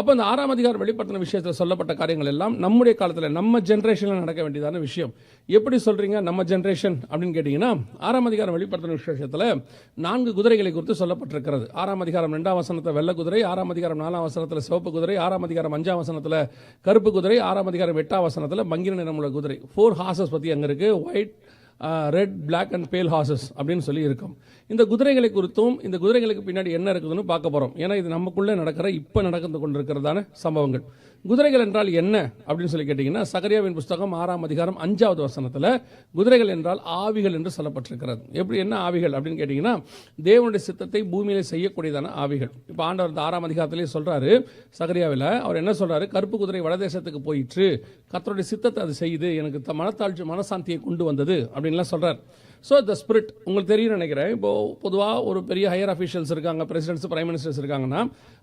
அப்போ இந்த ஆறாம் அதிகாரம் வெளிப்படுத்தின விஷயத்தில் சொல்லப்பட்ட காரியங்கள் எல்லாம் நம்முடைய காலத்தில் நம்ம ஜென்ரேஷனில் நடக்க வேண்டியதான விஷயம். எப்படி சொல்கிறீங்க நம்ம ஜென்ரேஷன் அப்படின்னு கேட்டிங்கன்னா ஆறாம் அதிகாரம் வெளிப்படுத்தின விஷயத்தில் நான்கு குதிரைகளை குறித்து சொல்லப்பட்டிருக்கிறது. ஆறாம் அதிகாரம் ரெண்டாம் வசனத்தில் வெள்ளை குதிரை ஆறாம் அதிகாரம் நாலாம் வசனத்தில் சிவப்பு குதிரை ஆறாம் அதிகாரம் அஞ்சாம் வசனத்தில் கருப்பு குதிரை ஆறாம் அதிகாரம் எட்டாம் வசனத்தில் மங்கின நிறமுள்ள குதிரை. ஃபோர் ஹார்சஸ் பற்றி அங்கே இருக்குது white red black and pale horses அப்படின்னு சொல்லி இருக்கும். இந்த குதிரைகளை குறித்தும் இந்த குதிரைகளுக்கு பின்னாடி என்ன இருக்குதுன்னு பார்க்க போகிறோம் ஏன்னா இது நமக்குள்ளே நடக்கிற இப்போ நடந்து கொண்டிருக்கிறதான சம்பவங்கள். குதிரைகள் என்றால் என்ன அப்படின்னு சொல்லி கேட்டிங்கன்னா சகரியாவின் புஸ்தகம் ஆறாம் அதிகாரம் அஞ்சாவது வசனத்தில் குதிரைகள் என்றால் ஆவிகள் என்று சொல்லப்பட்டிருக்கிறது. எப்படி என்ன ஆவிகள் அப்படின்னு கேட்டிங்கன்னா தேவனுடைய சித்தத்தை பூமியில் செய்யக்கூடியதான ஆவிகள். இப்போ ஆண்டவர் இந்த ஆறாம் அதிகாரத்திலே சொல்கிறாரு சகரியாவில் அவர் என்ன சொல்கிறாரு கருப்பு குதிரை வடதேசத்துக்கு போயிற்று. கத்தருடைய சித்தத்தை அது செய்யுது. எனக்கு த- மனத்தாழ்ச்சி மனசாந்தியை கொண்டு வந்தது அப்படின்லாம் சொல்கிறார் ஸோ த ஸ்பிரிட் உங்களுக்கு தெரியும் நினைக்கிறேன். இப்போது பொதுவாக ஒரு பெரிய ஹையர் அஃபீஷியல்ஸ் இருக்காங்க பிரசிடென்ட்ஸ் பிரைம் மினிஸ்டர்ஸ் இருக்காங்கன்னா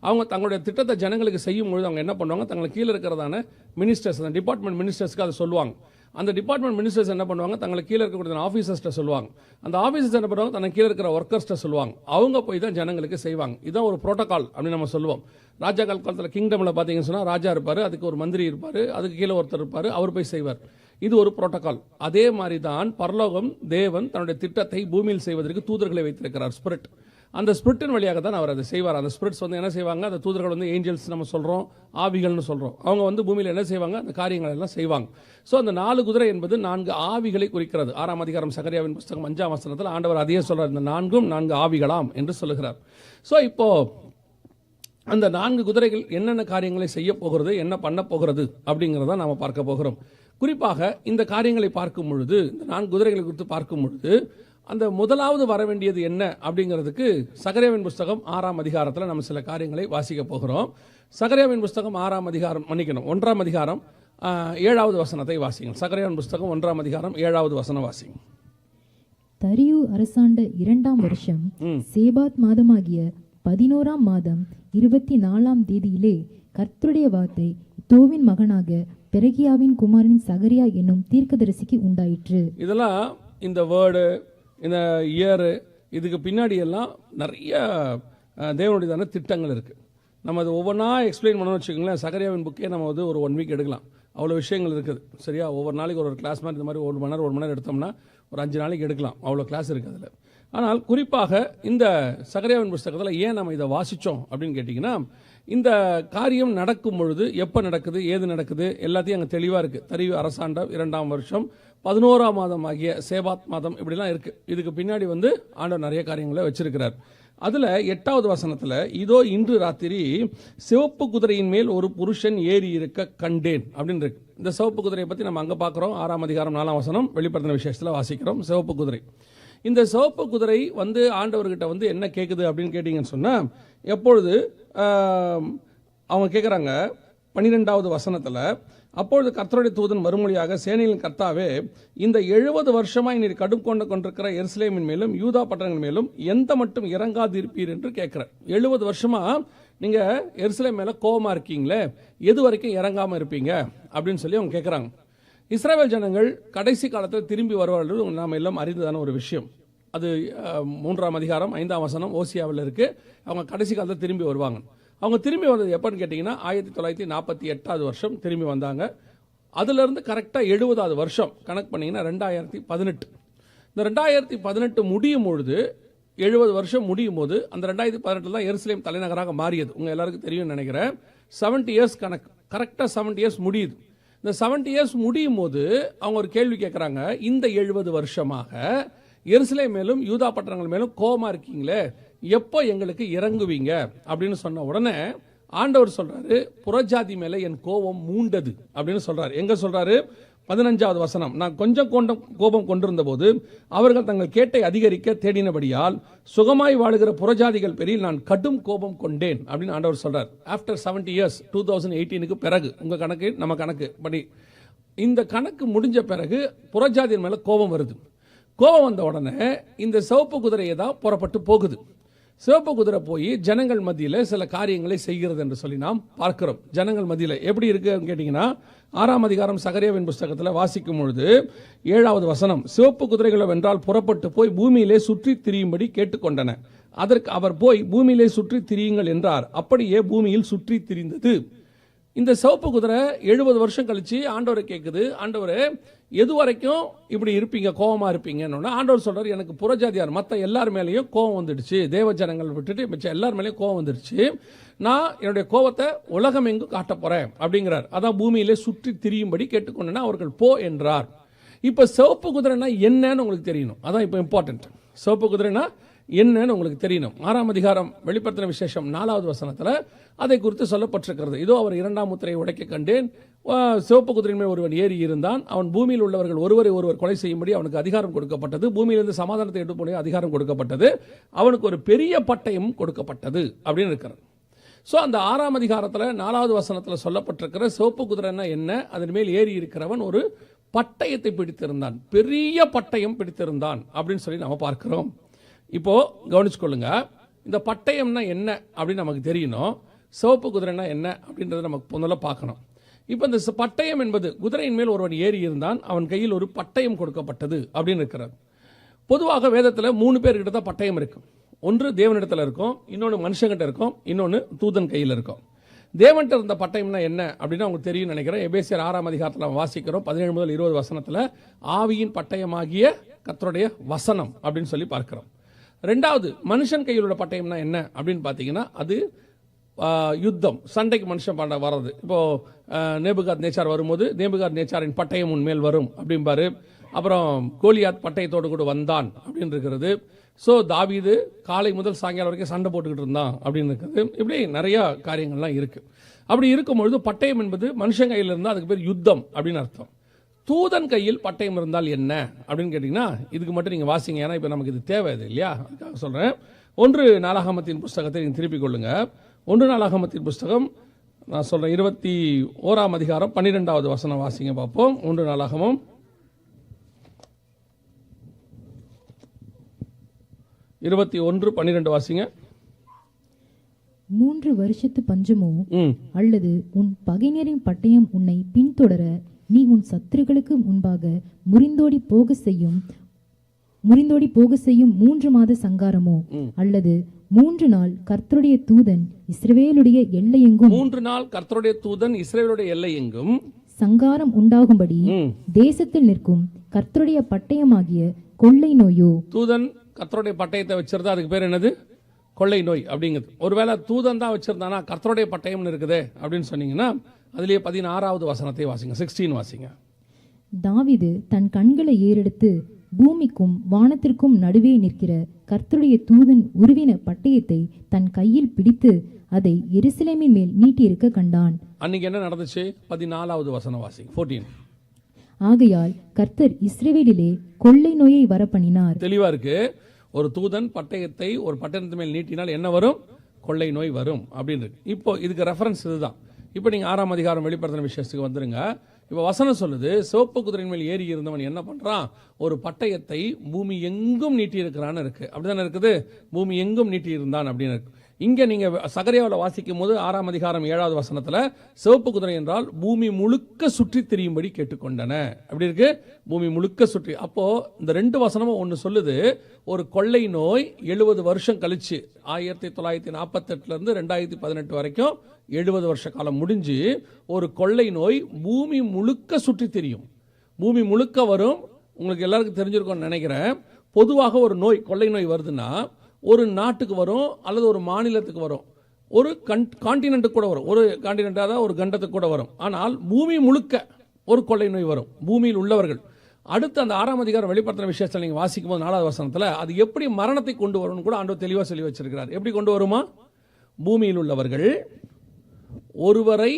அவங்க தங்களுடைய திட்டத்தை ஜனங்களுக்கு செய்யும் பொழுது அவங்க என்ன பண்ணுவாங்க? தங்களுக்கு கீழே இருக்கிறதான மினிஸ்டர்ஸ் அந்த டிபார்ட்மெண்ட் மினிஸ்டர்ஸ்க்கு அதை சொல்லுவாங்க. அந்த டிபார்ட்மெண்ட் மினிஸ்டர்ஸ் என்ன பண்ணுவாங்க? தங்களுக்கு கீழே இருக்கக்கூடிய ஆஃபீஸர்ஸ்ட்ட சொல்லுவாங்க. அந்த ஆஃபீஸர்ஸ் என்ன பண்ணுவாங்க? தனக்கு கீழே இருக்கிற ஒர்க்கர்ஸ்ட்ட சொல்லுவாங்க. அவங்க போய் தான் ஜனங்களுக்கு செய்வாங்க. இதுதான் ஒரு புரோட்டோக்கால் அப்படின்னு நம்ம சொல்லுவோம். ராஜா காலத்தில் கிங்டமில் பார்த்தீங்கன்னு சொன்னால் ராஜா இருப்பார் அதுக்கு ஒரு மந்திரி இருப்பார் அதுக்கு கீழே ஒருத்தர் இருப்பார் அவர் போய் செய்வார். இது ஒரு புரோட்டோகால் அதே மாதிரி தான் பரலோகம் தேவன் தன்னுடைய திட்டத்தை பூமியில் செய்வதற்கு தூதர்களை வைத்திருக்கிறார் ஸ்பிரிட் அந்த ஸ்பிரிட்டின் வழியாக தான் அவர் அதை செய்வார். அந்த ஸ்பிரிட்ஸ் வந்து என்ன செய்வாங்க? அந்த தூதர்கள் வந்து ஏஞ்சல்ஸ் நம்ம சொல்கிறோம் ஆவிகள்னு சொல்கிறோம் அவங்க வந்து பூமியில் என்ன செய்வாங்க? அந்த காரியங்கள் எல்லாம் செய்வாங்க. ஸோ அந்த நாலு குதிரை என்பது நான்கு ஆவிகளை குறிக்கிறது. ஆறாம் அதிகாரம் சகரியாவின் புஸ்தகம் அஞ்சாம் வசனத்தில் ஆண்டவர் அதையே சொல்கிறார் இந்த நான்கும் நான்கு ஆவிகளாம் என்று சொல்லுகிறார். ஸோ இப்போது அந்த நான்கு குதிரைகள் என்னென்ன காரியங்களை செய்ய போகிறது என்ன பண்ண போகிறது அப்படிங்கிறத நாம் பார்க்க போகிறோம். குறிப்பாக இந்த காரியங்களை பார்க்கும் பொழுது இந்த நான்கு குதிரைகளை குறித்து பார்க்கும் பொழுது அந்த முதலாவது வர வேண்டியது என்ன அப்படிங்கிறதுக்கு சகரேவின் புஸ்தகம் ஆறாம் அதிகாரத்தில் நம்ம சில காரியங்களை வாசிக்க போகிறோம். சகரேவின் புஸ்தகம் ஆறாம் அதிகாரம் மன்னிக்கணும் ஒன்றாம் அதிகாரம் ஏழாவது வசனத்தை வாசிங்க சகரேவின் புஸ்தகம் ஒன்றாம் அதிகாரம் ஏழாவது வசனம் வாசிங்க தரியு அரசாண்ட இரண்டாம் வருஷம் சேபாத் மாதமாகிய பதினோராம் மாதம் இருபத்தி நாலாம் தேதியிலே கர்த்தருடைய வார்த்தை தோவின் மகனாக பெரகியாவின் குமாரனின் சகரியா என்னும் தீர்க்கதரிசிக்கு உண்டாயிற்று. இதெல்லாம் இந்த வேர்டு இந்த இயரு இதுக்கு பின்னாடி எல்லாம் நிறைய தேவனுடையதான திட்டங்கள் இருக்குது நம்ம அது ஒவ்வொன்றா எக்ஸ்பிளைன் பண்ணணும்னு வச்சுக்கோங்களேன் சகரியாவின் புக்கே நம்ம வந்து ஒரு ஒன் வீக் எடுக்கலாம். அவ்வளோ விஷயங்கள் இருக்குது. சரியா? ஒவ்வொரு நாளைக்கு ஒரு ஒரு கிளாஸ் மாதிரி இந்த மாதிரி ஒரு மணி நேரம் ஒரு மணி நேரம் எடுத்தோம்னா ஒரு அஞ்சு நாளைக்கு எடுக்கலாம். அவ்வளோ கிளாஸ் இருக்குது அதில். ஆனால் குறிப்பாக இந்த சகரியாவின் புஸ்தகத்தில் ஏன் நம்ம இதை வாசித்தோம் அப்படின்னு கேட்டிங்கன்னா இந்த காரியம் நடக்கும் பொழுது எப்போ நடக்குது ஏது நடக்குது எல்லாத்தையும் அங்கே தெளிவாக இருக்குது தெரிவு அரசாண்டம் இரண்டாம் வருஷம் பதினோராம் மாதம் ஆகிய சேவாத் மாதம் இப்படிலாம் இருக்குது இதுக்கு பின்னாடி வந்து ஆண்டவர் நிறைய காரியங்களை வச்சிருக்கிறார். அதில் எட்டாவது வசனத்தில் இதோ இன்று ராத்திரி சிவப்பு குதிரையின் மேல் ஒரு புருஷன் ஏறி இருக்க கண்டேன் அப்படின்னு இருக்கு. இந்த சிவப்பு குதிரையை பற்றி நம்ம அங்கே பார்க்குறோம் ஆறாம் அதிகாரம் நாலாம் வசனம் வெளிப்படுத்தின விசேஷத்தில் வாசிக்கிறோம். சிவப்பு குதிரை. இந்த சிவப்பு குதிரை வந்து ஆண்டவர்கிட்ட வந்து என்ன கேட்குது அப்படின்னு கேட்டிங்கன்னு சொன்னால் எப்பொழுது அவங்க கேட்குறாங்க பன்னிரெண்டாவது வசனத்தில் அப்பொழுது கர்த்தருடைய தூதன் மறுமொழியாக சேனையின் கர்த்தாவே இந்த எழுபது வருஷமாய் நீர் கடும் கொண்டு கொண்டிருக்கிற எருசலேமின் மேலும் யூதா பட்டணங்கள் மேலும் எந்த மட்டும் இறங்காதிருப்பீர் என்று கேட்குற எழுபது வருஷமாக நீங்கள் எருசலேம் மேலே கோபமாக இருக்கீங்களே எது வரைக்கும் இறங்காமல் இருப்பீங்க? அப்படின்னு சொல்லி அவங்க கேட்குறாங்க இஸ்ரேல் ஜனங்கள் கடைசி காலத்தில் திரும்பி வருவார்கள் நாம் எல்லாம் அறிந்ததான ஒரு விஷயம். அது மூன்றாம் அதிகாரம் ஐந்தாம் வசனம் ஓசியாவில் இருக்கு. அவங்க கடைசி காலத்தில் திரும்பி வருவாங்க. அவங்க திரும்பி வந்தது எப்போன்னு கேட்டிங்கன்னா ஆயிரத்தி தொள்ளாயிரத்தி நாற்பத்தி எட்டாவது வருஷம் திரும்பி வந்தாங்க. அதுலேருந்து கரெக்டாக எழுபதாவது வருஷம் கணக்கு பண்ணிங்கன்னா ரெண்டாயிரத்தி பதினெட்டு. இந்த ரெண்டாயிரத்தி பதினெட்டு முடியும் பொழுது எழுபது வருஷம் முடியும் போது அந்த ரெண்டாயிரத்தி பதினெட்டில் தான் எருசலேம் தலைநகராக மாறியது. உங்கள் எல்லாருக்கும் தெரியும்னு நினைக்கிறேன். 70 இயர்ஸ் கணக்கு கரெக்டாக 70 இயர்ஸ் முடியுது. இந்த 70 இயர்ஸ் முடியும் போது அவங்க ஒரு கேள்வி கேட்குறாங்க இந்த எழுபது வருஷமாக எருசலே மேலும் யூதா பட்டணங்கள் மேலும் கோபமா இருக்கீங்களே எப்போ எங்களுக்கு இறங்குவீங்க? அப்படின்னு சொன்ன உடனே ஆண்டவர் சொல்றாரு புறஜாதி மேல என் கோபம் மூண்டது. அப்படின்னு சொல்றாரு. எங்க சொல்றாரு? பதினஞ்சாவது வசனம். நான் கொஞ்சம் கொண்ட கோபம் கொண்டிருந்த போது அவர்கள் தங்கள் கேட்டை அதிகரிக்க தேடினபடியால் சுகமாய் வாழுகிற புறஜாதிகள் பேரில் நான் கடும் கோபம் கொண்டேன். அப்படின்னு ஆண்டவர் சொல்றார். ஆஃப்டர் 70 இயர்ஸ் டூ தௌசண்ட் எயிட்டீனுக்கு பிறகு உங்க கணக்கு நம்ம கணக்கு படி. இந்த கணக்கு முடிஞ்ச பிறகு புறஜாதியின் மேல கோபம் வருது. கோபம் வந்த உடனே இந்த சிவப்பு குதிரையை தான் புறப்பட்டு போகுது. சிவப்பு குதிரை போய் ஜனங்கள் மத்தியில் சில காரியங்களை செய்கிறது என்று சொல்லி நாம் பார்க்கிறோம். ஜனங்கள் மத்தியில் எப்படி இருக்குன்னு கேட்டிங்கன்னா ஆறாம் அதிகாரம் சகரேவின் புஸ்தகத்தில் வாசிக்கும் பொழுது ஏழாவது வசனம் சிவப்பு குதிரைகளை வென்றால் புறப்பட்டு போய் பூமியிலே சுற்றி திரியும்படி கேட்டுக்கொண்டன. அதற்கு அவர் போய் பூமியிலே சுற்றி திரியுங்கள் என்றார். அப்படியே பூமியில் சுற்றி திரிந்தது. இந்த சிவப்பு குதிரை எழுபது வருஷம் கழித்து ஆண்டவரை கேட்குது ஆண்டவர் எது வரைக்கும் இப்படி இருப்பீங்க கோவமாக இருப்பீங்கன்னு. ஆண்டவர் சொல்கிறார் எனக்கு புறஜாதியார் மற்ற எல்லார் மேலேயும் கோவம் வந்துடுச்சு. தேவ ஜனங்கள் விட்டுட்டு மிச்சம் எல்லார் மேலேயும் கோவம் வந்துடுச்சு. நான் என்னுடைய கோவத்தை உலகம் எங்கும் காட்ட போகிறேன் அப்படிங்கிறார். அதான் பூமியிலே சுற்றி திரியும்படி கேட்டுக்கொண்டேன்னா அவர்கள் போ என்றார். இப்போ சிவப்பு குதிரைனா என்னன்னு உங்களுக்கு தெரியணும். அதான் இப்போ இம்பார்ட்டன்ட் சிவப்பு குதிரைனா என்னன்னு உங்களுக்கு தெரியணும். ஆறாம் அதிகாரம் வெளிப்படுத்தின விசேஷம் நாலாவது வசனத்தில் அதை குறித்து சொல்லப்பட்டிருக்கிறது. இதோ அவர் இரண்டாம் முத்திரையை உடைக்க கண்டேன். சிவப்பு குதிரையின் மேல் ஒருவன் ஏறி இருந்தான். அவன் பூமியில் உள்ளவர்கள் ஒருவரை ஒருவர் கொலை செய்யும்படி அவனுக்கு அதிகாரம் கொடுக்கப்பட்டது. பூமியிலிருந்து சமாதானத்தை எடுத்து அதிகாரம் கொடுக்கப்பட்டது. அவனுக்கு ஒரு பெரிய பட்டயம் கொடுக்கப்பட்டது அப்படின்னு இருக்கிறார் ஸோ அந்த ஆறாம் அதிகாரத்தில் நாலாவது வசனத்தில் சொல்லப்பட்டிருக்கிற சிவப்பு குதிரைன்னா என்ன? அதன் மேல் ஏறி இருக்கிறவன் ஒரு பட்டயத்தை பிடித்திருந்தான். பெரிய பட்டயம் பிடித்திருந்தான் அப்படின்னு சொல்லி நம்ம பார்க்கிறோம். இப்போ கவனிச்சுக்கொள்ளுங்க. இந்த பட்டயம்னா என்ன அப்படின்னு நமக்கு தெரியணும். சிவப்பு குதிரைனா என்ன அப்படின்றத நமக்கு முதல்ல பார்க்கணும். இப்போ இந்த பட்டயம் என்பது குதிரையின் மேல் ஒருவன் ஏறி இருந்தான் அவன் கையில் ஒரு பட்டயம் கொடுக்கப்பட்டது அப்படின்னு இருக்கிறது. பொதுவாக வேதத்தில் மூணு பேர்கிட்ட தான் பட்டயம் இருக்கும் ஒன்று தேவனிடத்தில் இருக்கும் இன்னொன்று மனுஷங்கிட்ட இருக்கும் இன்னொன்று தூதன் கையில் இருக்கும். தேவன்கிட்ட இருந்த பட்டயம்னா என்ன அப்படின்னு அவங்க தெரியும் நினைக்கிறேன். எபேசியர் ஆறாம் அதிகாரத்தில் வாசிக்கிறோம் பதினேழு முதல் இருபது வசனத்தில் ஆவியின் பட்டயமாகிய கத்தருடைய வசனம் அப்படின்னு சொல்லி பார்க்கிறோம். ரெண்டாவது மனுஷன் கையில் உள்ள பட்டயம்னா என்ன அப்படின்னு பார்த்தீங்கன்னா அது யுத்தம். சண்டைக்கு மனுஷன் பண்ண வர்றது. இப்போது நேபுகாத் நேச்சார் வரும்போது நேபுகாத் நேச்சாரின் பட்டயம் உன்மேல் வரும் அப்படிம்பாரு. அப்புறம் கோலியாத் பட்டயத்தோடு கூட வந்தான் அப்படின்னு இருக்கிறது. ஸோ தாவீது காலை முதல் சாயங்காலம் வரைக்கும் சண்டை போட்டுக்கிட்டு இருந்தான் அப்படின்னு இருக்குது இப்படி நிறையா காரியங்கள்லாம் இருக்குது அப்படி இருக்கும்பொழுது பட்டயம் என்பது மனுஷன் கையில் இருந்தால் அதுக்கு பேர் யுத்தம் அப்படின்னு அர்த்தம். தூதன் கையில் பட்டயம் இருந்தால் என்ன? அப்படின்னு கேட்டிங்கன்னா இதுக்கு மட்டும் நீங்கள் வாசிங்க. ஏன்னா இப்போ நமக்கு இது தேவை இது இல்லையா? அதுக்காக சொல்கிறேன் ஒன்று நாளாகமத்தின் புஸ்தகத்தை நீங்கள் திருப்பிக் கொள்ளுங்க. ஒன்று நாளாகமத்தின் புஸ்தகம் நான் சொல்கிறேன் இருபத்தி ஓராம் அதிகாரம் பன்னிரெண்டாவது வசனம் வாசிங்க பார்ப்போம். ஒன்று நாளாகமம். இருபத்தி ஒன்று பன்னிரெண்டு வாசிங்க. மூன்று வருஷத்து பஞ்சமோ? அல்லது உன் பகைஞரின் பட்டயம் உன்னை பின்தொடர நீ உன் சத்துருக்களுக்கு முன்பாக முறிந்தோடி போக செய்யும் முறிந்தோடி போக செய்யும் மூன்று மாத சங்காரமோ? அல்லது மூன்று நாள் கர்த்தருடைய தூதன் இஸ்ரவேலுடைய எல்லையெங்கும்? மூன்று நாள் கர்த்தருடைய தூதன் இஸ்ரேலுடைய எல்லை எங்கும் சங்காரம் உண்டாகும்படி. தேசத்தில் நிற்கும் கர்த்தருடைய பட்டயமாகிய கொள்ளை நோயோ? தூதன் கர்த்தருடைய பட்டயத்தை வச்சிருந்தா அதுக்கு பேர் என்னது? கொள்ளை நோய் அப்படிங்கிறது ஒருவேளை தூதன் தான் வச்சிருந்தானா? கர்த்தருடைய பட்டயம்னு இருக்குதே அப்படின்னு சொன்னீங்கன்னா அதுலயே பதினாறாவது வசனத்தை வாசிங்க. சிக்ஸ்டீன் வாசிங்க. தாவீது தன் கண்களை ஏறெடுத்து பூமிக்கும் வானத்திற்கும் நடுவே நிற்கிற கர்த்தருடைய தூதன் உருவின பட்டயத்தை தன் கையில் பிடித்து அதை எருசலேமின் மேல் நீட்டியிருக்க கண்டான். அன்னைக்கு என்ன நடந்துச்சு? பதினாலாவது வசனம் வாசிங்க. ஃபோர்டீன் ஆகையால் கர்த்தர் இஸ்ரவேலிலே கொள்ளை நோயை வரப்பண்ணினார் தெளிவா இருக்கு. ஒரு தூதன் பட்டயத்தை ஒரு பட்டயத்து மேல் நீட்டினால் என்ன வரும்? கொள்ளை நோய் வரும் அப்படின்னு இருக்கு. இப்போ இதுக்கு ரெஃபரன்ஸ் இதுதான். இப்போ நீங்கள் ஆறாம் அதிகாரம் வெளிப்படுத்தின விஷயத்துக்கு வந்துருங்க. இப்போ வசனம் சொல்லுது சிவப்பு குதிரையின் மேல் ஏறி இருந்தவன் என்ன பண்ணுறான் ஒரு பட்டயத்தை பூமி எங்கும் நீட்டி இருக்கிறான்னு அப்படி தானே இருக்குது? பூமி எங்கும் நீட்டி இருந்தான் அப்படின்னு இருக்கு. இங்கே நீங்கள் சகரியாவில் வாசிக்கும் போது ஆறாம் அதிகாரம் ஏழாவது வசனத்தில் சிவப்பு குதிரை என்றால் பூமி முழுக்க சுற்றி திரியும்படி கேட்டுக்கொண்டன. அப்படி இருக்கு? பூமி முழுக்க சுற்றி. அப்போது இந்த ரெண்டு வசனமும் ஒன்று சொல்லுது ஒரு கொள்ளை நோய் எழுபது வருஷம் கழிச்சு ஆயிரத்தி தொள்ளாயிரத்தி நாற்பத்தெட்டுலேருந்து ரெண்டாயிரத்தி பதினெட்டு வரைக்கும் எழுபது வருஷ காலம் முடிஞ்சு ஒரு கொள்ளை நோய் பூமி முழுக்க சுற்றி திரியும். பூமி முழுக்க வரும் உங்களுக்கு எல்லாருக்கும் தெரிஞ்சிருக்கும்னு நினைக்கிறேன். பொதுவாக ஒரு நோய் கொள்ளை நோய் வருதுன்னா ஒரு நாட்டுக்கு வரும் அல்லது ஒரு மாநிலத்துக்கு வரும். ஒரு கன் காண்டினென்ட்டுக்கு கூட வரும். ஒரு காண்டினென்ட் தான் ஒரு கண்டத்துக்கு கூட வரும். ஆனால் பூமி முழுக்க ஒரு கொள்ளை நோய் வரும். பூமியில் உள்ளவர்கள். அடுத்து அந்த ஆறாம் அதிகாரம் வெளிப்படுத்தின விஷயத்தில் நீங்கள் வாசிக்கும் போது நாலாவது வசனத்தில் அது எப்படி மரணத்தை கொண்டு வரும்னு கூட ஆண்டவர் தெளிவாக சொல்லி வச்சிருக்கிறார். எப்படி கொண்டு வருமா? பூமியில் உள்ளவர்கள் ஒருவரை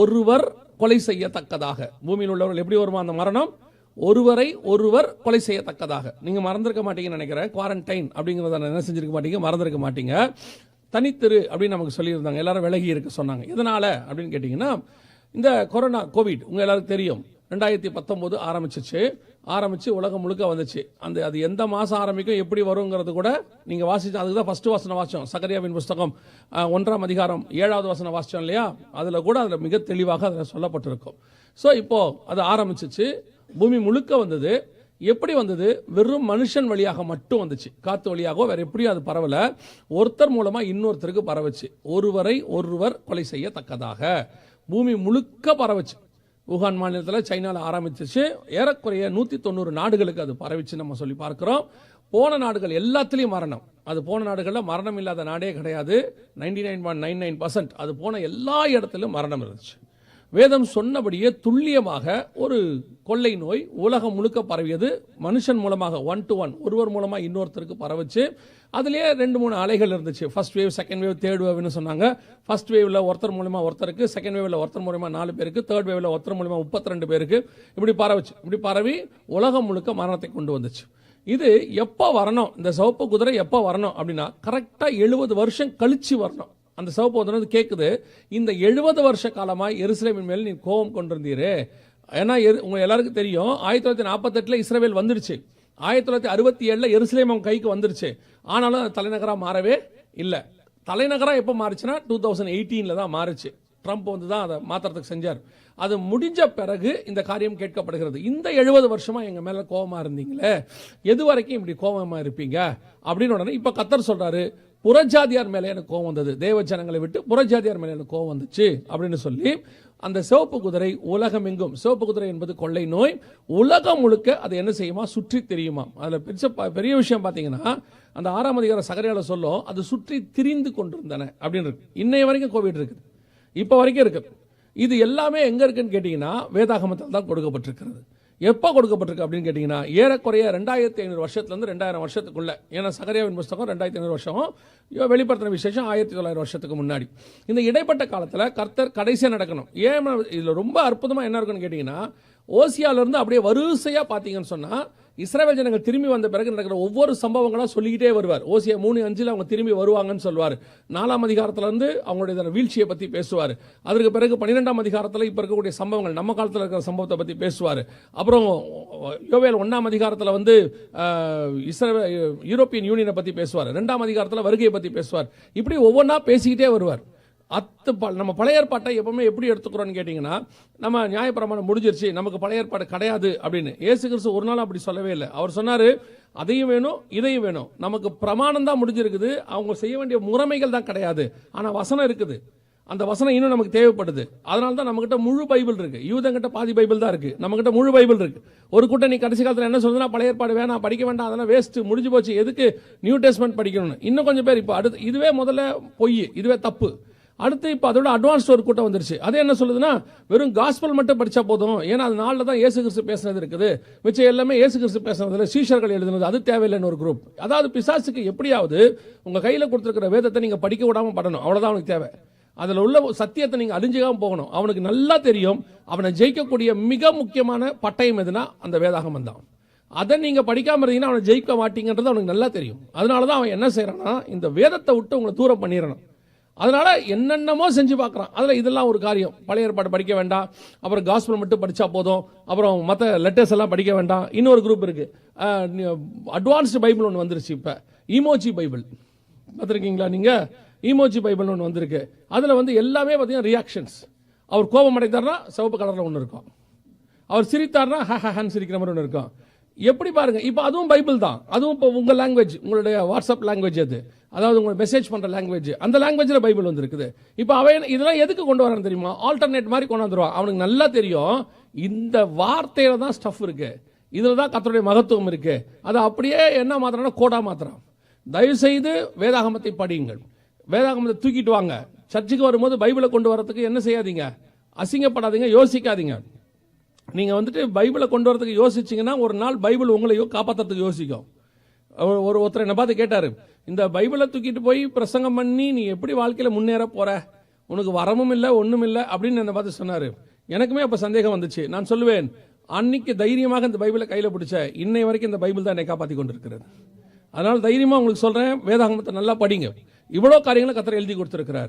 ஒருவர் கொலை செய்யத்தக்கதாக. பூமியில் உள்ளவர்கள் எப்படி வருமா அந்த மரணம்? ஒருவரை ஒருவர் கொலை செய்யத்தக்கதாக. நீங்க மறந்திருக்க மாட்டீங்கன்னு நினைக்கிறேன். குவாரண்டைன் அப்படிங்கிறத என்ன செஞ்சிருக்க மாட்டீங்க? மறந்திருக்க மாட்டீங்க. தனித்திரு அப்படின்னு நமக்கு சொல்லியிருந்தாங்க. எல்லாரும் விலகி இருக்க சொன்னாங்க. எதனால அப்படின்னு கேட்டிங்கன்னா இந்த கொரோனா கோவிட் உங்க எல்லாருக்கும் தெரியும். ரெண்டாயிரத்தி பத்தொம்போது ஆரம்பிச்சிச்சு. ஆரம்பிச்சு உலகம் முழுக்க வந்துச்சு. அந்த அது எந்த மாதம் ஆரம்பிக்கும் எப்படி வருங்கிறது கூட நீங்கள் வாசிச்சு அதுக்கு தான் ஃபஸ்ட்டு வாசனை வாசித்தோம் சகரியாவின் புஸ்தகம் ஒன்றாம் அதிகாரம் ஏழாவது வாசனை வாசித்தோம் இல்லையா? அதில் கூட அதில் மிக தெளிவாக அதில் சொல்லப்பட்டிருக்கும். ஸோ இப்போது அது ஆரம்பிச்சிச்சு. பூமி முழுக்க வந்தது. எப்படி வந்தது? வெறும் மனுஷன் வழியாக மட்டும் வந்துச்சு. காத்து வழியாகவோ வேற எப்படியும் அது பரவல. ஒருத்தர் மூலமா இன்னொருத்தருக்கு பரவச்சு. ஒருவரை ஒருவர் கொலை செய்யத்தக்கதாக. பூமி முழுக்க பரவச்சு. வுகான் மாநிலத்தில் சைனாவில் ஆரம்பிச்சிச்சு. ஏறக்குறைய நூற்றி தொண்ணூறு நாடுகளுக்கு அது பரவிச்சு நம்ம சொல்லி பார்க்குறோம். போன நாடுகள் எல்லாத்துலேயும் மரணம். அது போன நாடுகளில் மரணம் இல்லாத நாடே கிடையாது. Ninety nine point nine nine percent அது போன எல்லா இடத்துலையும் மரணம் இருந்துச்சு. வேதம் சொன்னபடியே துல்லியமாக ஒரு கொள்ளை நோய் உலகம் முழுக்க பரவியது. மனுஷன் மூலமாக ஒன் டு ஒன் ஒருவர் மூலமாக இன்னொருத்தருக்கு பரவச்சு. அதுலேயே ரெண்டு மூணு அலைகள் இருந்துச்சு. First wave second wave third வேவ்னு சொன்னாங்க. ஃபர்ஸ்ட் வேவ்ல ஒருத்தர் மூலமா ஒருத்தருக்கு செகண்ட் வேவ்ல ஒருத்தர் மூலமா நாலு பேருக்கு தேர்ட் வேவ்ல ஒருத்தர் மூலமா முப்பத்தி ரெண்டு பேருக்கு இப்படி பரவுச்சு. இப்படி பரவி உலகம் முழுக்க மரணத்தை கொண்டு வந்துச்சு. இது எப்போ வரணும்? இந்த சிவப்பு குதிரை எப்போ வரணும் அப்படின்னா கரெக்டாக எழுபது வருஷம் கழிச்சு வரணும். அந்த சிவப்பு வந்து கேட்குது இந்த எழுபது வருஷ காலமாக எருசலேமின் மேல் நீ கோபம் கொண்டிருந்தீரே. ஏன்னா எரு- உங்கள் எல்லாருக்கும் தெரியும் ஆயிரத்தி தொள்ளாயிரத்தி நாற்பத்தெட்டில் இஸ்ரேல் வந்துருச்சு. ஆயிரத்தி தொள்ளாயிரத்தி அறுபத்தி ஏழில் எருசலேம் அவங்க கைக்கு வந்துருச்சு. ஆனாலும் அது தலைநகராக மாறவே இல்லை. தலைநகராக எப்போ மாறுச்சுன்னா டூ தௌசண்ட் எயிட்டீனில் தான் மாறுச்சு. ட்ரம்ப் வந்து தான் அதை மாத்துறதுக்கு செஞ்சார். அது முடிஞ்ச பிறகு இந்த காரியம் கேட்கப்படுகிறது. இந்த எழுபது வருஷமாக எங்கள் மேலே கோபமாக இருந்தீங்களே? எது வரைக்கும் இப்படி கோபமாக இருப்பீங்க? அப்படின்னு உடனே இப்போ கத்தர் சொல்கிறாரு புறஜாதியார் மேலே எனக்கு கோவம் வந்தது. தேவ ஜனங்களை விட்டு புறஜாதியார் மேலே எனக்கு கோவம் வந்துச்சு அப்படின்னு சொல்லி அந்த சிவப்பு குதிரை உலகம் எங்கும் சிவப்பு குதிரை என்பது கொள்ளை நோய் உலகம் முழுக்க அதை என்ன செய்யுமா? சுற்றி தெரியுமா அதில் பெரிய பெரிய விஷயம் பார்த்தீங்கன்னா அந்த ஆறாம் அதிகார சகரையால சொல்லும் அது சுற்றி திரிந்து கொண்டிருந்தன அப்படின்னு இருக்கு. இன்னைய வரைக்கும் கோவிட் இருக்குது. இப்போ வரைக்கும் இருக்குது இது எல்லாமே எங்க இருக்குன்னு கேட்டீங்கன்னா வேதாகமத்தில் தான் கொடுக்கப்பட்டிருக்கிறது. எப்போ கொடுக்கப்பட்டிருக்கு அப்படின்னு கேட்டிங்கன்னா ஏறக்குறைய ரெண்டாயிரத்தி ஐநூறு வருஷத்துலேருந்து ரெண்டாயிரம் வருஷத்துக்குள்ள. ஏன்னா சகரியாவின் புஸ்தகம் ரெண்டாயிரத்தி ஐநூறு வருஷம். வெளிப்படுத்தின விசேஷம் ஆயிரத்தி தொள்ளாயிரம் வருஷத்துக்கு முன்னாடி. இந்த இடைப்பட்ட காலத்தில் கர்த்தர் கடைசியாக நடக்கணும். ஏன் இதில் ரொம்ப அற்புதமாக என்ன இருக்குன்னு கேட்டிங்கன்னா ஓசியாவிலேருந்து அப்படியே வரிசையாக பார்த்தீங்கன்னு சொன்னால் இஸ்ரேல் ஜனங்கள் திரும்பி வந்த பிறகு நடக்கிற ஒவ்வொரு சம்பவங்களும் சொல்லிக்கிட்டே வருவார். ஓசியா மூணு அஞ்சில் அவங்க திரும்பி வருவாங்கன்னு சொல்வார். நாலாம் அதிகாரத்திலிருந்து அவங்களுடைய வீழ்ச்சியை பற்றி பேசுவார். அதற்கு பிறகு பன்னிரெண்டாம் அதிகாரத்தில் இப்போ இருக்கக்கூடிய சம்பவங்கள் நம்ம காலத்தில் இருக்கிற சம்பவத்தை பற்றி பேசுவார். அப்புறம் யோவேல் ஒன்னாம் அதிகாரத்தில் வந்து இஸ்ரேல் யூரோப்பியன் யூனியனை பற்றி பேசுவார். ரெண்டாம் அதிகாரத்தில் வருகையை பற்றி பேசுவார். இப்படி ஒவ்வொன்றா பேசிக்கிட்டே வருவார். அத்து ப- நம்ம பழைய ஏற்பாட்டை எப்பவுமே எப்படி எடுத்துக்கிறோன்னு கேட்டிங்கன்னா நம்ம நியாயப்பிரமாணம் முடிஞ்சிருச்சு நமக்கு பழைய ஏற்பாடு கிடையாது அப்படின்னு. ஏசு கிறிஸ்து ஒரு நாள் அப்படி சொல்லவே இல்லை. அவர் சொன்னார் அதையும் வேணும் இதையும் வேணும். நமக்கு பிரமாணம் தான் முடிஞ்சிருக்குது. அவங்க செய்ய வேண்டிய முறைமைகள் தான் கிடையாது. ஆனால் வசனம் இருக்குது. அந்த வசனம் இன்னும் நமக்கு தேவைப்படுது. அதனால தான் நம்மகிட்ட முழு பைபிள் இருக்கு. யூதங்கிட்ட பாதி பைபிள் தான் இருக்கு. நம்மகிட்ட முழு பைபிள் இருக்கு. ஒரு கூட்டம் நீ கடைசி காலத்தில் என்ன சொல்லுதுன்னா பழைய ஏற்பாடு வேணாம் படிக்க வேண்டாம் அதெல்லாம் வேஸ்ட் முடிஞ்சு போச்சு. எதுக்கு? நியூ டெஸ்ட்மெண்ட் படிக்கணும்னு. இன்னும் கொஞ்சம் பேர் இப்போ அடுத்து இதுவே முதல்ல பொய் இதுவே தப்பு. அடுத்து இப்போ அதோட அட்வான்ஸ்ட் ஒரு கூட்டம் வந்துருச்சு. அது என்ன சொல்லுதுன்னா வெறும் காஸ்பல் மட்டும் படித்தா போதும். ஏன்னா அது நாளில் தான் இயேசு கிறிஸ்து பேசுனது இருக்குது. மிச்சம் எல்லாமே இயேசு கிறிஸ்து பேசுனதில் சீஷர்கள் எழுதுனது அது தேவையில்லைன்னு ஒரு குரூப் அதாவது பிசாசுக்கு எப்படியாவது உங்கள் கையில் கொடுத்துருக்கிற வேதத்தை நீங்கள் படிக்க விடாமல் படணும். அவ்வளோதான் அவனுக்கு தேவை. அதில் உள்ள சத்தியத்தை நீங்கள் அழிஞ்சிக்காமல் போகணும். அவனுக்கு நல்லா தெரியும். அவனை ஜெயிக்கக்கூடிய மிக முக்கியமான பட்டயம் எதுனா அந்த வேதாகமம் தான். அதை நீங்கள் படிக்காமல் இருந்தீங்கன்னா அவனை ஜெயிக்க மாட்டீங்கன்றது அவனுக்கு நல்லா தெரியும். அதனால தான் அவன் என்ன செய்கிறான்னா இந்த வேதத்தை விட்டு உங்களை தூரம் பண்ணிடணும். அதனால் என்னென்னமோ செஞ்சு பார்க்குறான். அதில் இதெல்லாம் ஒரு காரியம். பழைய ஏற்பாடு படிக்க வேண்டாம். அப்புறம் காஸ்பல் மட்டும் படித்தா போதும். அப்புறம் மற்ற லெட்டர்ஸ் எல்லாம் படிக்க வேண்டாம். இன்னொரு குரூப் இருக்குது அட்வான்ஸ்டு பைபிள் ஒன்று வந்துருச்சு இப்போ. ஈமோச்சி பைபிள் பார்த்துருக்கீங்களா நீங்கள் ஈமோச்சி பைபிள் ஒன்று வந்திருக்கு. அதில் வந்து எல்லாமே பார்த்தீங்கன்னா ரியாக்ஷன்ஸ் அவர் கோபம் அடைந்தார்னா சிவப்பு கலரில் ஒன்று இருக்கும். அவர் சிரித்தார்னா ஹ ஹ சிரிக்கிற மாதிரி ஒன்று இருக்கும். எப்படி பாருங்க இப்போ அதுவும் பைபிள் தான். அதுவும் இப்போ உங்கள் லாங்குவேஜ் உங்களுடைய வாட்ஸ்அப் லாங்குவேஜ் அது. அதாவது உங்களை மெசேஜ் பண்ணுற லாங்குவேஜ் அந்த லாங்குவேஜில் பைபிள் வந்திருக்குது. இப்போ அவன் இதெல்லாம் எதுக்கு கொண்டு வரான்னு தெரியுமா? ஆல்டர்னேட் மாதிரி கொண்டு வந்துருவான் அவனுக்கு நல்லா தெரியும். இந்த வார்த்தையில தான் ஸ்டஃப் இருக்கு. இதில் தான் கத்தருடைய மகத்துவம் இருக்கு. அதை அப்படியே என்ன மாத்திரம்னா கோடா மாத்திரம் தயவுசெய்து வேதாகமத்தை படியுங்கள். வேதாகமத்தை தூக்கிட்டு வாங்க. சர்ச்சுக்கு வரும்போது பைபிளை கொண்டு வரத்துக்கு என்ன செய்யாதீங்க? அசிங்கப்படாதீங்க யோசிக்காதீங்க. நீங்கள் வந்துட்டு பைபிளை கொண்டு வரதுக்கு யோசிச்சிங்கன்னா ஒரு நாள் பைபிள் உங்களை யோ- காப்பாத்துறதுக்கு யோசிக்கும். ஒரு ஒருத்தர் என்னை பார்த்து கேட்டார் இந்த பைபிளை தூக்கிட்டு போய் பிரசங்கம் பண்ணி நீ எப்படி வாழ்க்கையில் முன்னேற போகிற உனக்கு வரமும் இல்லை ஒன்றும் இல்லை அப்படின்னு என்னை பார்த்து சொன்னார். எனக்குமே அப்போ சந்தேகம் வந்துச்சு. நான் சொல்லுவேன் அன்னைக்கு தைரியமாக இந்த பைபிளை கையில் பிடிச்ச இன்னை வரைக்கும் இந்த பைபிள் தான் என்னை காப்பாற்றி கொண்டிருக்கிறது. அதனால் தைரியமாக உங்களுக்கு சொல்கிறேன் வேதாகமத்தை நல்லா படிங்க. இவ்வளோ காரியங்களை கத்திர எழுதி கொடுத்துருக்கிறார்.